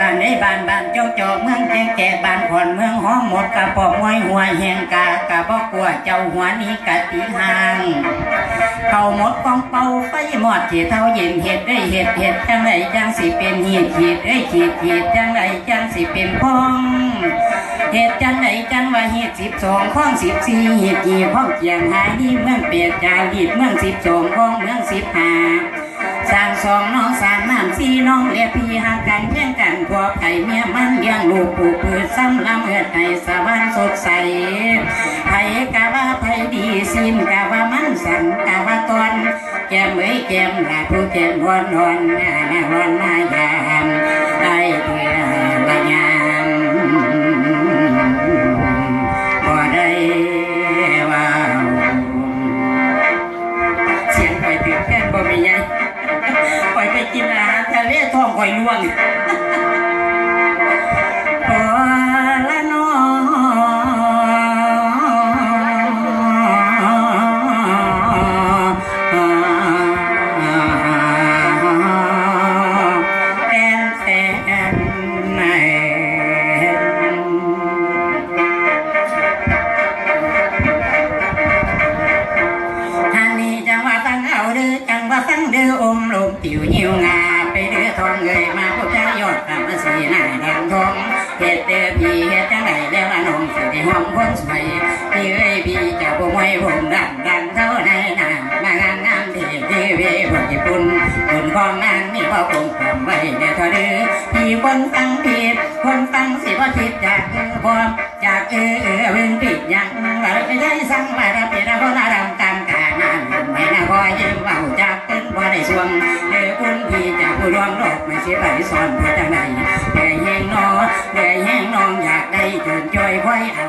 บ้านในบ้านบ้านเจ้าจอเมืองแจงแก่บ้านขอนเมืองห้องหมดกะปอกมวยหัวแหงกากะบอกกลัวเจ้าหัวนี้กะตีหางเขาหมดกองเป่าไฟหมอดจีเท่าเย็นเห็ดได้เห็ดเห็ดจังไรจังสิเป็นหีดขีดได้ขีดขีดจังไรจังสิเป็นพองเหตุจันไหนจันว่าเหตุสิบสองข้องสิบสี่เหตุกี่ข้องเกียงหายดีเมืองเปียกจาดีเมืองสิบสองข้องเมืองสิบห้า สร้างสองน้องสามน้ำสี่น้องเรียกพี่หากันเพียงกันพอไผ่เมียมันเลี้ยงลูกปลูกพืชซ้ำลำเอื้อไก่สวรรค์สดใสไผกะว่าไผ่ดีสินกะว่ามันสั่งกะว่าตอนแก้มเอ้ยแก้มลาผู้แก้มวอนนอนหน้าหน้าวอนหน้ายามไอ้ พี่เอ้ยพี่จะบ่ไว้ผมดังดังเท่าในหน้ามางานงามที่ทีวีพวกญี่ปุ่นคนของนางนี่บ่คงความไว้เด้อเท่าเด้อพี่คนฟังผิดคนฟังสิบ่ผิดจากเออบ่จากเออเออเบิ่งผิดยังว่าไม่ได้สั่งว่าเราเป็นคนอารมณ์ตามกาลานไม่น่าคอยยืมเบาจากตึ้ งบ่ได้สวงเด้อคุณพี่จากผู้รวมโลกไม่สิไหลสอนเพื่อจังใดเด้อแห้งนอเด้อแห้งนองอยากได้เกินจอยไว้เอา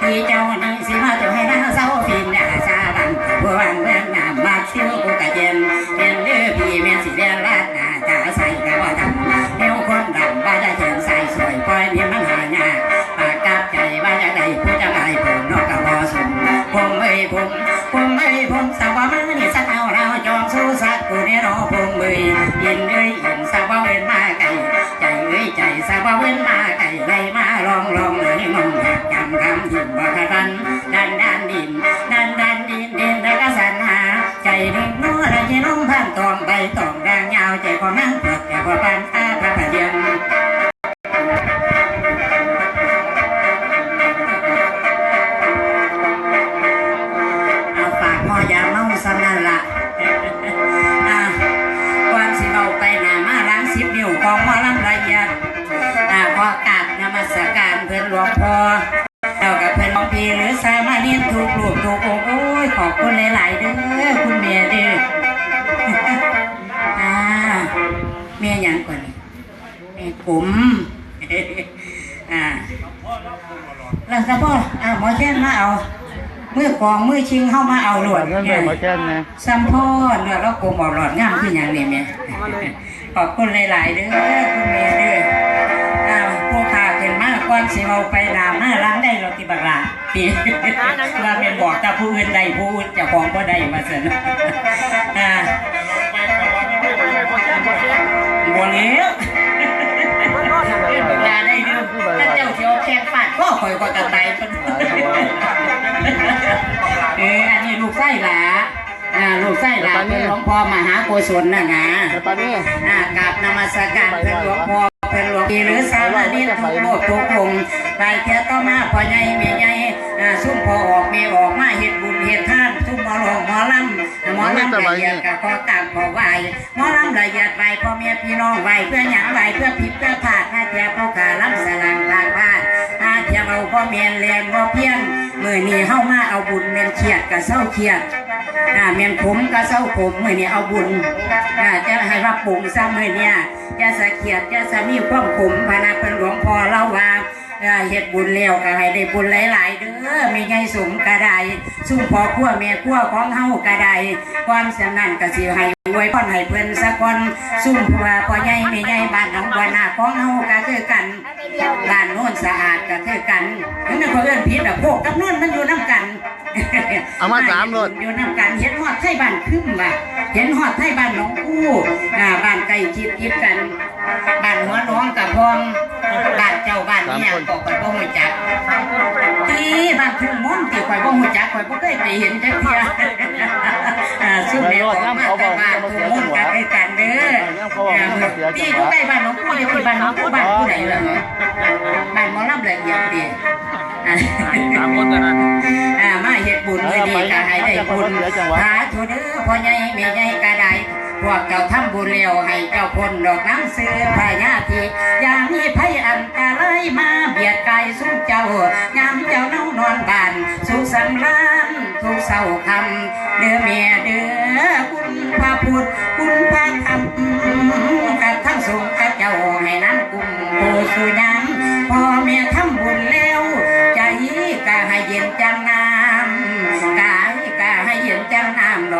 พี่เจ้านี่สิมาตัวให้หน้าเศร้าฟินหน้าซาบังผู้วังเมืองน้ำมาเที่ยวกูกะเย็นเย็นเด้อพี่แม่สิเรียนลาดหน้าตาใส่กะว่าดำเอวคนดำว่าจะเห็นใส่สวยปล่อยนี่มันหายากปากกับใจว่าจะได้ผู้จะได้ผมนอกกะบ่สมผมเอ้ยผมผมเอ้ยผมสาวมัน จำคำยินบ่ทันดันดันดินดันดันดินดินแล้วก็สันหา ใจนึกนู้อะไรที่น้องพันตองใบตองด่างยาวใจพอนั่งเปิดแต่พอปัน ผมอ่าแล้วก็พ่ออ่าหมอแช่นมาเอามือกองมือชิงเข้ามาเอาหลวดเงินไปมาแค่นะซัมพ่อเนื้อแล้วโกมเอาหลอดงามขึ้นอย่างนี้แม่ขอบคุณหลายๆเด้อคุณแม่เด้ออ่าผู้ขาขึ้นมาก่อนสิเอาไปนามหน้าล้างได้เราติบักลาปีเราเป็นบอกแต่ผู้อื่นใดผู้อื่นเจะของก็ได้มาเสนอ่าบัวเลี้ย แข่งฟาดก็คอยก็จะตายเพิ่นเอออันนี้ลูกไส้หลาอ่าลูกไส้หลาเป็นหลวงพ่อมหาโกศลนะนะแต่ตอนนี้อ่ากราบนมัสการเป็นหลวงพ่อเป็นหลวงพี่หรือสามนิทุกโลกทุกองค์ไปเที่ยวต่อมาพ่อใหญ่แม่ใหญ่อ่าซุ่มพ่อออกแม่ออกมาเฮ็ดบุญเฮ็ดทานซุ่มหมอหลวงหมอลำหมอลำละเอียดกับพ่อกราบพ่อไหวหมอลำละเอียดไหวพ่อแม่พี่น้องไหวเพื่อหยังไหวเพื่อผิดเพื่อพลาดมาเที่ยวพ่อขาลำสลังพลาดพลาดมา เอาพ่อแม่แลนบ่เพียงมื้อนี้เฮามาเอาบุญแม่นเครียดกับเศร้าเครียดอ่าเมียนผมก็เศร้าผมเมื่อนี้เอาบุญอ่าจะให้ว่าปุ่งซ้ำเมื่อเนี่ยจะสะเกียดจะสะมีความขมพานาเป็นหลวงพ่อเล่าว่าอ่าเฮ็ดบุญแล้วก็ให้ได้บุญหลาย ๆ เด้อมีไงสมก็ได้ซุ่มพ่อขั้วแม่ขั้วของเฮาก็ไดความสำนันก็สิให้ วยพรให้เพื่อนสักคนซุ่มผัวพ่อใหญ่แม่ใหญ่บ้านหนองบัวนาของเฮาก็คือกันบ้านโน้นสะอาดก็คือกันถึงนั้นเพื่อนผิดแบบพวกกับโน้นมันอยู่น้ำกัน เอามาสามรถอยู่นํกันเห็นฮอดไทบ้านคึมว่ะเห็นฮอดไทบ้านหนองอู้อ่าบ้านใกล้ชิดติดกันบ้านหัวหน้องกับพองบ้านเจ้าบ้านเนี่ยก็ก็บ่ฮู้จักที่บ้านทุ่งม่อนที่ข่อยบ่ฮู้จักข่อยบ่เคยไปเห็นจักเที่ยอ่าซุ่มแนวออกมาแต่บ้านทุ่งม่อนกันคือกันเด้ออ่าที่อยู่ใกล้บ้านน้องผู้เลยที่บ้านน้องผู้บ้านผู้ใดล่ะเหรอบ้านหมอลำละเอียดดิอ่าสามคนเท่านั้นอ่ามา เฮ็ดบุญมื้อนี้ก็ให้ได้บุญสาธุเด้อพ่อใหญ่แม่ใหญ่ก็ได้พวกเจ้าทำบุญแล้วให้เจ้าพ้นดอกน้ำซื้อพญาธิอย่ามีภัยอันตรายมาเบียดกายสู้เจ้ายามเจ้าเน่านอนบ้าน สุขสำราญทุกเศร้าคำเด้อแม่เด้อคุณพระพุทธคุณพระธรรมกับทั้งสงฆ์กับเจ้าให้นั้นกุมโอสุยังพอเมียทำบุญแล้วใจก็ให้เย็นจังน้ำ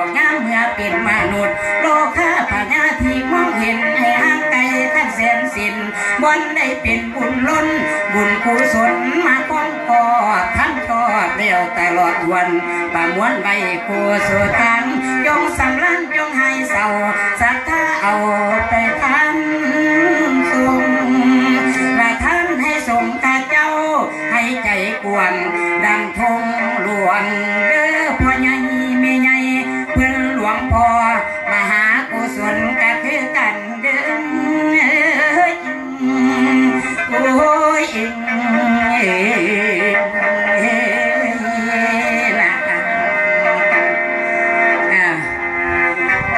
อกงามเมื่อเป็นมนุษย์ โลกาพญาที่มองเห็นให้ห่างไกลท่านแสนสินบนได้เป็นบุญล้น บุญกุศลมาป้องกอดท่านทอดเดียวตลอดวันประมวลใบโคสุตังจงสำลันจงให้เศร้าศรัทธาเอาไปทำส่งและท่านให้สมกาเจ้าให้ใจกวนดังธงหลวง งพ่อมหากุศลก็คือกันเด้อเอ้ยโอ้ยเอ้ยนะอ่า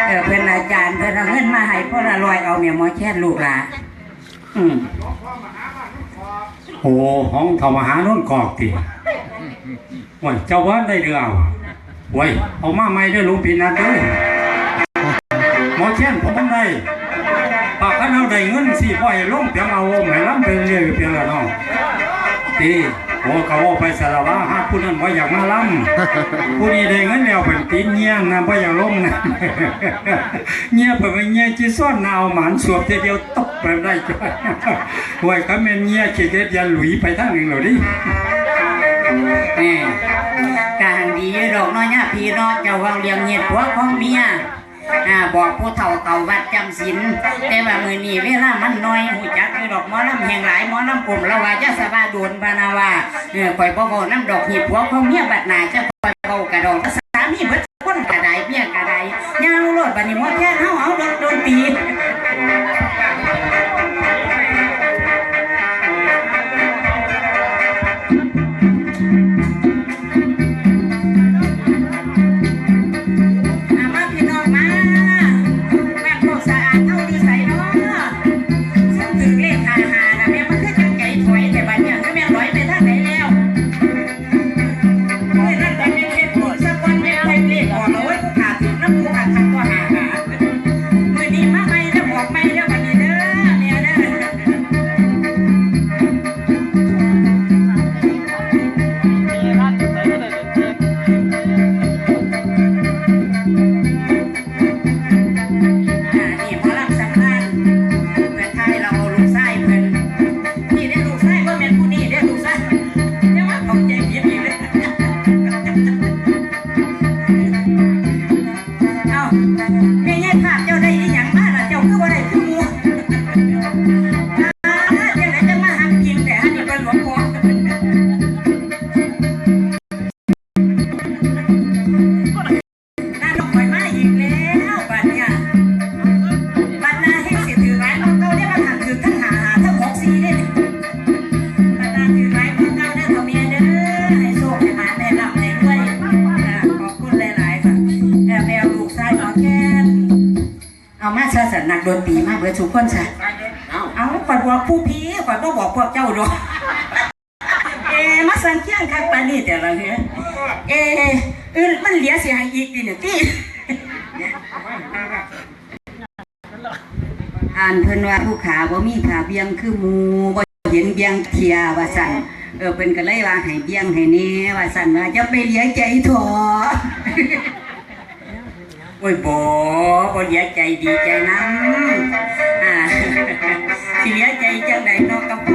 เออเพื่อนอาจารย์เพื่อนเอาเงินมาให้พ่อละลอยเอาเมียมอแค่ลูกหลาอืมโอ้ห้องทำอาหารน้นกอกติโอ้ยเจ้าว่าได้เรือเอา โอ้ยเอามาไม่ได้อลุงพีนัดเด้วยหมอเช่นผมได้ปากกันเอาได้เงินสิพ่อยลงเพียงเอาแม่ล้ำไปเรื่อยเพียงละน้องตีโอ้เขาไปสารว่าหาผู้นั้นว่าอยากมาล้ำผู้นี้ได้เงินแล้วเป็นตีนเงี้ยงนะว่าอยากลงนะเงี้ยเปิดไปเงี้ยจีซ่อนนาวหมันสวบเดียวตกไปได้จ้ะหวยเขาเมนเงี้ยขีดเด็ดยันหลุยไปทางหนึ่งเหรอดิแหม่กาง ดีอยู่ดอกน้อยเนี่ยพี่น้องเจ้าเว่าเลี้ยงเงียบหัวของเมียอ่าบอกผู้เฒ่าเก่าวัดจำศีลแต่ว่ามือนี้เวลามันน้อยหูจักคือดอกมอลำแห่งหลายมอลำกลมละว่าจะสบาโดนบานาวาเออข่อยบ่เว้าน้ำดอกหีบหัวของเมียบัดหนาจะข่อยเว้ากระดองสามีเบิดคนกระไดเมียกระไดยาวโลดบันนี้มอแค่ สันนักดนตรีมาเบิดทุกคนซะเอาข่อยบอกผู้พี่ข่อยบ่บอกพวกเจ้าดอกเอ๊ะมาสั่งเที่ยงคักปานนี้แต่ละเฮ้ยเอ๊ะเออมันเหลือเสียให้อีกดิเนี่ยติอ่านเพิ่นว่าผู้ขาบ่มีขาเบียงคือหมูบ่เห็นเบียงเทียว่าสั่นเออเพิ่นก็เลยว่าให้เบียงให้แน่ว่าสั่นว่าจะไปเลี้ยงใจถั่ว โอ้ยบอบอเสียใจดีใจน้ำอ่เสียใจจังใดนอกกับ